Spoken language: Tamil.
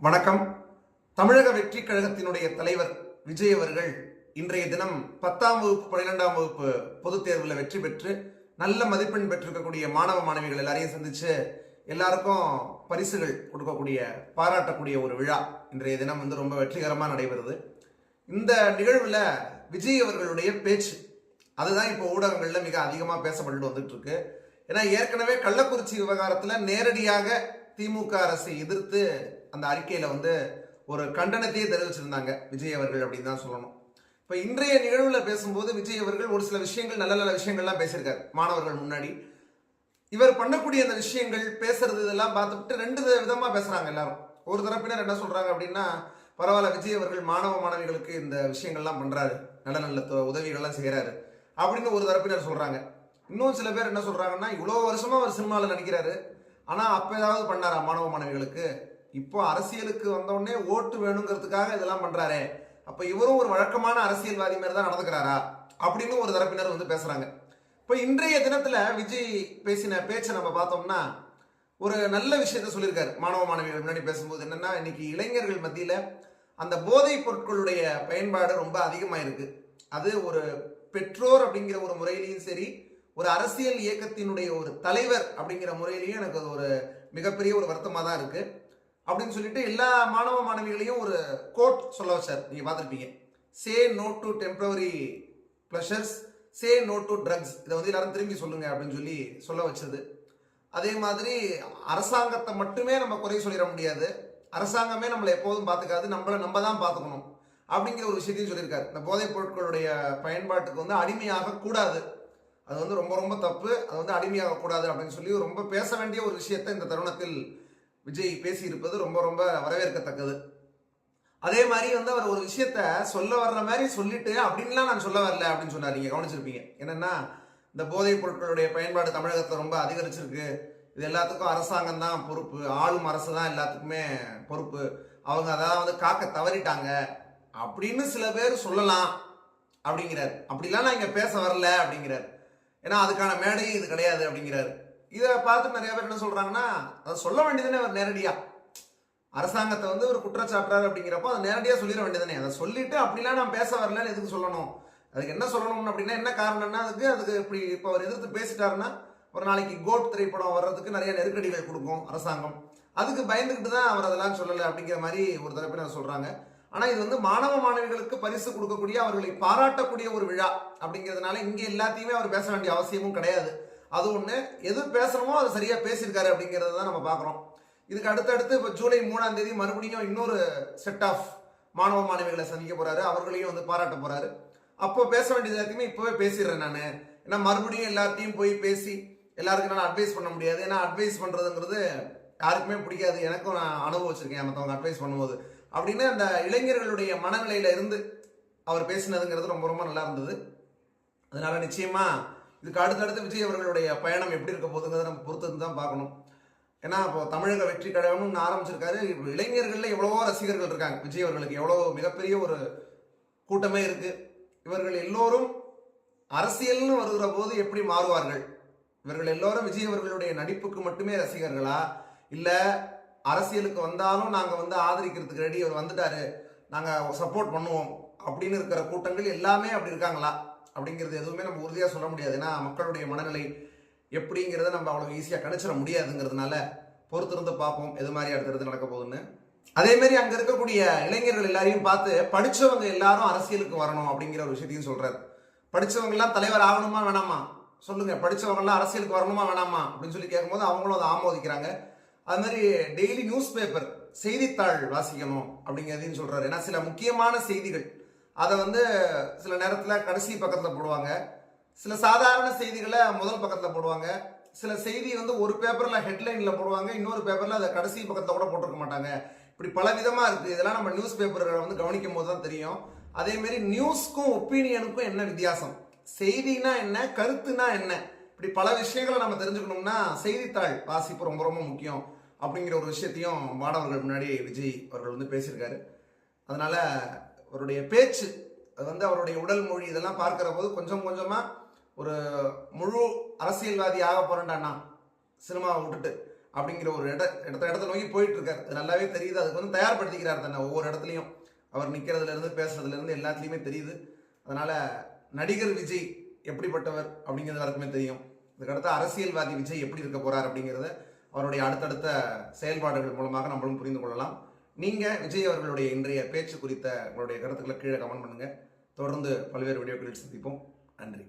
வணக்கம். தமிழக வெற்றி கழகத்தினுடைய தலைவர் விஜய் அவர்கள் இன்றைய தினம் பத்தாம் வகுப்பு பன்னிரெண்டாம் வகுப்பு பொதுத் தேர்வில் வெற்றி பெற்று நல்ல மதிப்பெண் பெற்றிருக்கக்கூடிய மாணவ மாணவிகள் எல்லாரையும் சந்திச்சு எல்லாருக்கும் பரிசுகள் கொடுக்கக்கூடிய பாராட்டக்கூடிய ஒரு விழா இன்றைய தினம் வந்து ரொம்ப வெற்றிகரமாக நடைபெறுது. இந்த நிகழ்வில் விஜய் அவர்களுடைய பேச்சு அதுதான் இப்போ ஊடகங்களில் மிக அதிகமாக பேசப்பட்டு வந்துட்டு இருக்கு ஏன்னா ஏற்கனவே கள்ளக்குறிச்சி விவகாரத்தில் நேரடியாக திமுக அரசை எதிர்த்து அந்த அறிக்கையில் வந்து ஒரு கண்டனத்தையே தெரிவிச்சிருந்தாங்க விஜய் அவர்கள் அப்படின்னு தான் சொல்லணும். இப்போ இன்றைய நிகழ்வில் பேசும்போது விஜய் அவர்கள் ஒரு சில விஷயங்கள் நல்ல நல்ல விஷயங்கள்லாம் பேசியிருக்காரு மாணவர்கள் முன்னாடி. இவர் பண்ணக்கூடிய அந்த விஷயங்கள் பேசுறது இதெல்லாம் பார்த்துட்டு ரெண்டு விதமாக பேசுகிறாங்க எல்லாரும். ஒரு தரப்பினர் என்ன சொல்கிறாங்க அப்படின்னா பரவாயில்ல விஜய் அவர்கள் மாணவ மாணவிகளுக்கு இந்த விஷயங்கள்லாம் பண்ணுறாரு நல்ல நல்ல உதவிகள்லாம் செய்கிறாரு அப்படின்னு ஒரு தரப்பினர் சொல்கிறாங்க இன்னும் சில பேர் என்ன சொல்கிறாங்கன்னா இவ்வளோ வருஷமா அவர் சினிமாவில் நடிக்கிறாரு. ஆனால் அப்போ ஏதாவது பண்ணாரா மாணவ மாணவிகளுக்கு? இப்போ அரசியலுக்கு வந்தோடனே ஓட்டு வேணுங்கிறதுக்காக இதெல்லாம் பண்றாரு. அப்ப இவரும் ஒரு வழக்கமான அரசியல்வாதி மாதிரி தான் நடந்துக்கிறாரா? அப்படின்னு ஒரு தரப்பினர் வந்து பேசுறாங்க. இப்போ இன்றைய தினத்துல விஜய் பேசின பேச்சை நம்ம பார்த்தோம்னா ஒரு நல்ல விஷயத்த சொல்லியிருக்காரு. மாணவ மாணவிகள் முன்னாடி பேசும்போது என்னன்னா இன்னைக்கு இளைஞர்கள் மத்தியில அந்த போதைப் பொருட்களுடைய பயன்பாடு ரொம்ப அதிகமாக இருக்கு அது ஒரு பெற்றோர் அப்படிங்கிற ஒரு முறையிலையும் சரி ஒரு அரசியல் இயக்கத்தினுடைய ஒரு தலைவர் அப்படிங்கிற முறையிலையும் எனக்கு அது ஒரு மிகப்பெரிய ஒரு வருத்தமாக தான் இருக்குது அப்படின்னு சொல்லிட்டு எல்லா மாணவ மாணவிகளையும் ஒரு கோட் சொல்ல வச்சார். நீங்க பார்த்துருப்பீங்க. Say no to temporary pleasures say no to drugs இதை வந்து எல்லாரும் திரும்பி சொல்லுங்க அப்படின்னு சொல்லி சொல்ல வச்சது. அதே மாதிரி அரசாங்கத்தை மட்டுமே நம்ம குறை சொல்லிட முடியாது. அரசாங்கமே நம்மளை எப்போதும் பார்த்துக்காது. நம்மளை நம்ம தான் பார்த்துக்கணும் அப்படிங்கிற ஒரு விஷயத்தையும் சொல்லியிருக்காரு. இந்த போதைப் பொருட்களுடைய பயன்பாட்டுக்கு வந்து அடிமையாக கூடாது. அது வந்து ரொம்ப ரொம்ப தப்பு. அது வந்து அடிமையாக கூடாது அப்படின்னு சொல்லி ரொம்ப பேச வேண்டிய ஒரு விஷயத்தை இந்த தருணத்தில் விஜய் பேசியிருப்பது ரொம்ப ரொம்ப வரவேற்கத்தக்கது. அதே மாதிரி வந்து அவர் ஒரு விஷயத்த சொல்ல வர்ற மாதிரி சொல்லிட்டு அப்படின்லாம் நான் சொல்ல வரல அப்படின்னு சொன்னார். நீங்கள் கவனிச்சிருப்பீங்க. என்னென்னா இந்த போதைப் பொருட்களுடைய பயன்பாடு தமிழகத்தில் ரொம்ப அதிகரிச்சிருக்கு. இது எல்லாத்துக்கும் அரசாங்கம் தான் பொறுப்பு. ஆளும் அரசு தான் எல்லாத்துக்குமே பொறுப்பு. அவங்க அதான் வந்து காக்க தவறிட்டாங்க. அப்படின்னு சில பேர் சொல்லலாம் அப்படிங்கிறார். அப்படிலாம் நான் இங்கே பேச வரல அப்படிங்கிறார். ஏன்னா அதுக்கான மேடையும் இது கிடையாது அப்படிங்கிறாரு. இதை பார்த்து நிறைய பேர் என்ன சொல்றாங்கன்னா அதை சொல்ல வேண்டியதுனே அவர் நேரடியா. அரசாங்கத்தை வந்து ஒரு குற்றச்சாட்டுறாரு அப்படிங்கிறப்போ அதை நேரடியாக சொல்லிட வேண்டியதுனே அதை சொல்லிட்டு அப்படிலாம் நான் பேச வரலன்னு எதுக்கு சொல்லணும்? அதுக்கு என்ன சொல்லணும் அப்படின்னா என்ன காரணம்னா அதுக்கு அதுக்கு இப்படி இப்போ அவர் எதிர்த்து பேசிட்டாருன்னா ஒரு நாளைக்கு கோட் திரைப்படம் வர்றதுக்கு நிறைய நெருக்கடிகள் கொடுக்கும் அரசாங்கம். அதுக்கு பயந்துக்கிட்டு தான் அவர் அதெல்லாம் சொல்லலை அப்படிங்கிற மாதிரி ஒரு தரப்பினர் சொல்கிறாங்க ஆனால் இது வந்து மாணவ மாணவிகளுக்கு பரிசு கொடுக்கக்கூடிய அவர்களை பாராட்டக்கூடிய ஒரு விழா அப்படிங்கிறதுனால இங்கே எல்லாத்தையுமே அவர் பேச வேண்டிய அவசியமும் கிடையாது. அது ஒன்று எது பேசணுமோ அது சரியாக பேசியிருக்காரு அப்படிங்கிறத தான் நம்ம பார்க்குறோம். இதுக்கு அடுத்தடுத்து இப்போ ஜூலை மூணாம் தேதி மறுபடியும் இன்னொரு செட் ஆஃப் மாணவ மாணவிகளை சந்திக்க போகிறாரு அவர்களையும் வந்து பாராட்ட போகிறாரு அப்போ பேச வேண்டியது எல்லாத்தையுமே இப்போவே பேசிடுறேன் நான். ஏன்னா மறுபடியும் எல்லாத்தையும் போய் பேசி எல்லாருக்கும் நான் அட்வைஸ் பண்ண முடியாது. ஏன்னா அட்வைஸ் பண்ணுறதுங்கிறது யாருக்குமே பிடிக்காது. எனக்கும் நான் அனுபவிச்சிருக்கேன் மற்றவங்க அட்வைஸ் பண்ணும்போது. அப்படின்னு அந்த இளைஞர்களுடைய மனநிலையில இருந்து அவர் பேசினதுங்கிறது ரொம்ப ரொம்ப நல்லா இருந்தது. அதனால நிச்சயமா இதுக்கு அடுத்தடுத்து விஜய் அவர்களுடைய பயணம் எப்படி இருக்க போகுதுங்கிறத நம்ம பொறுத்து தான் பார்க்கணும். ஏன்னா இப்போ தமிழக வெற்றி கழகம்னு ஆரம்பிச்சிருக்காரு. இளைஞர்களில் எவ்வளவோ ரசிகர்கள் இருக்காங்க. விஜய் அவர்களுக்கு எவ்வளோ மிகப்பெரிய ஒரு கூட்டமே இருக்கு. இவர்கள் எல்லோரும் அரசியல்னு வருகிற போது எப்படி மாறுவார்கள்? இவர்கள் எல்லோரும் விஜய் அவர்களுடைய நடிப்புக்கு மட்டுமே ரசிகர்களா? இல்லை அரசியலுக்கு வந்தாலும் நாங்கள் வந்து ஆதரிக்கிறதுக்கு ரெடி அவர் வந்துட்டாரு. நாங்கள் சப்போர்ட் பண்ணுவோம். அப்படின்னு இருக்கிற கூட்டங்கள் எல்லாமே அப்படி இருக்காங்களா? அப்படிங்கிறது எதுவுமே நம்ம உறுதியாக சொல்ல முடியாது. ஏன்னா மக்களுடைய மனநிலை எப்படிங்கிறத நம்ம அவ்வளோ ஈஸியாக கணிச்சிட முடியாதுங்கிறதுனால பொறுத்திருந்து பார்ப்போம் எது மாதிரி அடுத்தடுத்து நடக்க போகுதுன்னு. அதேமாரி அங்கே இருக்கக்கூடிய இளைஞர்கள் எல்லாரையும் பார்த்து படித்தவங்க எல்லாரும் அரசியலுக்கு வரணும் அப்படிங்கிற ஒரு விஷயத்தையும் சொல்கிறார் படித்தவங்கெல்லாம் தலைவர் ஆகணுமா வேணாமா? சொல்லுங்க. படித்தவங்கெல்லாம் அரசியலுக்கு வரணுமா வேணாமா? அப்படின்னு சொல்லி கேட்கும்போது அவங்களும் அதை ஆமோதிக்கிறாங்க. அது மாதிரி டெய்லி நியூஸ் பேப்பர் செய்தித்தாள் வாசிக்கணும் அப்படிங்கிறதையும் சொல்கிறாரு ஏன்னா சில முக்கியமான செய்திகள் அதை வந்து சில நேரத்தில் கடைசி பக்கத்தில் போடுவாங்க. சில சாதாரண செய்திகளை முதல் பக்கத்தில் போடுவாங்க. சில செய்தி வந்து ஒரு பேப்பரில் ஹெட்லைனில் போடுவாங்க. இன்னொரு பேப்பரில் அதை கடைசி பக்கத்தில் கூட போட்டிருக்க மாட்டாங்க. இப்படி பல விதமாக இருக்குது இதெல்லாம் நம்ம நியூஸ் பேப்பர்களை வந்து கவனிக்கும் போது தான் தெரியும். அதேமாரி நியூஸ்க்கும் ஒப்பீனியனுக்கும் என்ன வித்தியாசம்? செய்தினா என்ன? கருத்துனா என்ன? இப்படி பல விஷயங்களை நம்ம தெரிஞ்சுக்கணும்னா செய்தித்தாள் வாசிப்பு ரொம்ப ரொம்ப முக்கியம். அப்படிங்கிற ஒரு விஷயத்தையும் மாணவர்கள் முன்னாடி விஜய் அவர்கள் வந்து பேசியிருக்காரு. அதனால அவருடைய பேச்சு அது வந்து அவருடைய உடல் மொழி இதெல்லாம் பார்க்கிற போது கொஞ்சம் கொஞ்சமாக ஒரு முழு அரசியல்வாதி ஆக போகிறேன்டாண்ணா சினிமாவை விட்டுட்டு அப்படிங்கிற ஒரு இட இடத்த இடத்த நோக்கி போயிட்டு இருக்காரு அது நல்லாவே தெரியுது. அதுக்கு வந்து தயார்படுத்திக்கிறார் தானே ஒவ்வொரு இடத்துலையும். அவர் நிற்கிறதுலேருந்து பேசுறதுலேருந்து எல்லாத்துலேயுமே தெரியுது. அதனால் நடிகர் விஜய் எப்படிப்பட்டவர் அப்படிங்கிறது எல்லாருக்குமே தெரியும். இதுக்கடுத்து அரசியல்வாதி விஜய் எப்படி இருக்க போறார் அப்படிங்கிறத அவருடைய அடுத்தடுத்த செயல்பாடுகள் மூலமாக நம்மளும் புரிந்து கொள்ளலாம். நீங்கள் விஜய் அவர்களுடைய இன்றைய பேச்சு குறித்த உங்களுடைய கருத்துக்களை கீழே கமெண்ட் பண்ணுங்கள் தொடர்ந்து பல்வேறு வீடியோக்களில் சந்திப்போம். நன்றி.